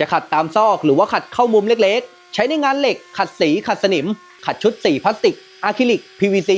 จะขัดตามซอกหรือว่าขัดเข้ามุมเล็กๆ ใช้ในงานเหล็ก ขัดสีขัดสนิม ขัดชุดสีพลาสติกอะคริลิก PVC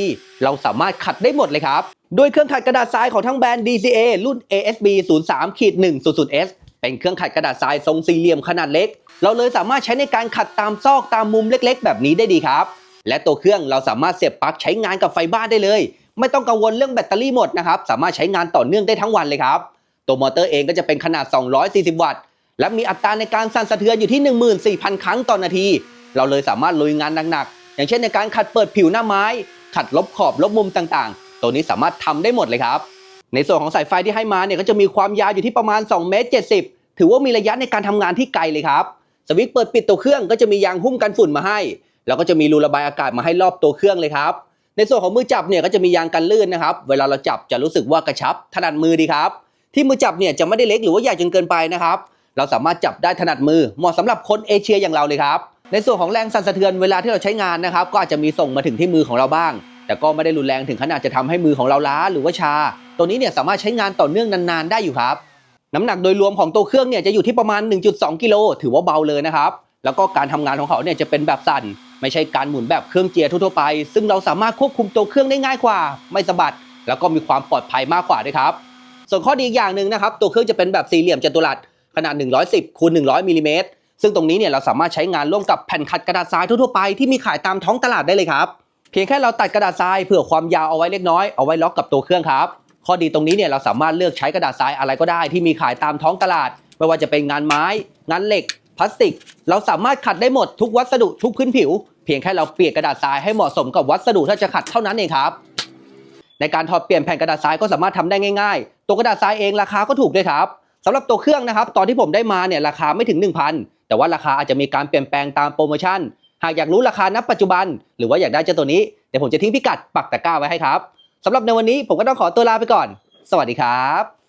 เราสามารถขัดได้หมดเลยครับด้วยเครื่องขัดกระดาษทรายของทั้งแบรนด์ DCA รุ่น ASB 03ขีด1 0 0 S เป็นเครื่องขัดกระดาษทรายทรงสี่เหลี่ยมขนาดเล็ก เราเลยสามารถใช้ในการขัดตามซอกตามมุมเล็กๆ แบบนี้ได้ดีครับ และตัวเครื่องเราสามารถเสียบปลั๊กใช้งานกับไฟบ้านได้เลย ไม่ต้องกังวลเรื่องแบตเตอรี่หมดนะครับ สามารถใช้งานต่อเนื่องได้ทั้งวันเลยครับ ตัวมอเตอร์เองก็จะเป็นขนาด 240 วัตต์ และมีอัตราในการสั่นสะเทือนอยู่ที่ 14,000 ครั้งต่อนาที เราเลยสามารถลุยงานหนักๆ อย่างเช่นในการขัดเปิดผิวหน้าไม้ ขัดลบขอบลบมุมต่างๆ ตัวนี้สามารถทำได้หมดเลยครับ ในส่วนของสายไฟที่ให้มาเนี่ยก็จะมีความยาวอยู่ที่ประมาณ2เมตร70 ถือว่ามีระยะในการทำงานที่ไกลเลยครับ สวิตช์เปิดปิดตัวเครื่องก็จะมียางหุ้มกันฝุ่นมาให้ แล้วก็จะมีรูระบายอากาศมาให้รอบตัวเครื่องเลยครับ ในส่วนของมือจับเนี่ยก็จะมียางกันลื่นนะครับ เวลาเราจับจะรู้สึกว่ากระชับถนัดมือดีครับ ที่มือจับเนี่ยจะไม่ได้เล็กหรือว่าใหญ่จนเกินไปนะครับ เราสามารถจับได้ถนัดมือเหมาะสำหรับคนเอเชียอย่างเราเลยครับ ในส่วนของแรงสั่นสะเทือนเวลาที่เราใช้งานนะครับก็อาจจะมีส่งมาถึงที่มือของเราบ้าง แต่ก็ไม่ได้รุนแรงถึงขนาดจะทำให้มือของเราล้าหรือว่าชา ตัวนี้เนี่ยสามารถใช้งานต่อเนื่องนานๆได้อยู่ครับ น้ำหนักโดยรวมของตัวเครื่องเนี่ยจะอยู่ที่ประมาณ 1.2 กิโลถือว่าเบาเลยนะครับแล้วก็การทำงานของเขาเนี่ยจะเป็นแบบสั่น ไม่ใช่การหมุนแบบเครื่องเจียร์ทั่วๆไป ซึ่งเราสามารถควบคุมตัวเครื่องได้ง่ายกว่า ไม่สะบัด แล้วก็มีความปลอดภัยมากกว่าด้วยครับ ส่วนข้อดีอีกอย่างหนึ่งนะครับ ตัวเครื่องจะเป็นแบบสี่เหลี่ยมจัตุรัส ขนาด 110คูณ100มิลลิเมตรซึ่งตรงนี้เนี่ยเราสามารถใช้งานร่วมกับแผ่นขัดกระดาษทรายทั่วๆไปที่มีขายตามท้องตลาดได้เลยครับ เพียงแค่เราตัดกระดาษทรายเผื่อความยาวเอาไว้เล็กน้อยเอาไว้ล็อกกับตัวเครื่องครับ ข้อดีตรงนี้เนี่ยเราสามารถเลือกใช้กระดาษทรายอะไรก็ได้ที่มีขายตามท้องตลาด ไม่ว่าจะเป็นงานไม้ งานเหล็ก พลาสติก เราสามารถขัดได้หมดทุกวัสดุทุกพื้นผิว เพียงแค่เราเปลี่ยนกระดาษทรายให้เหมาะสมกับวัสดุที่จะขัดเท่านั้นเองครับในการถอดเปลี่ยนแผ่นกระดาษทรายก็สามารถทำได้ง่าย ๆ ตัวกระดาษทรายเองราคาก็ถูกด้วยครับ สำหรับตัวเครื่องนะครับ ตอนที่ผมได้มาเนี่ยราคาไม่ถึง 1,000 แต่ว่าราคาอาจจะมีการเปลี่ยนแปลงตามโปรโมชั่น หากอยากรู้ราคาณปัจจุบัน หรือว่าอยากได้เจ้าตัวนี้ เดี๋ยวผมจะทิ้งพิกัดปักตะกร้าไว้ให้ครับสำหรับในวันนี้ผมก็ต้องขอตัวลาไปก่อน สวัสดีครับ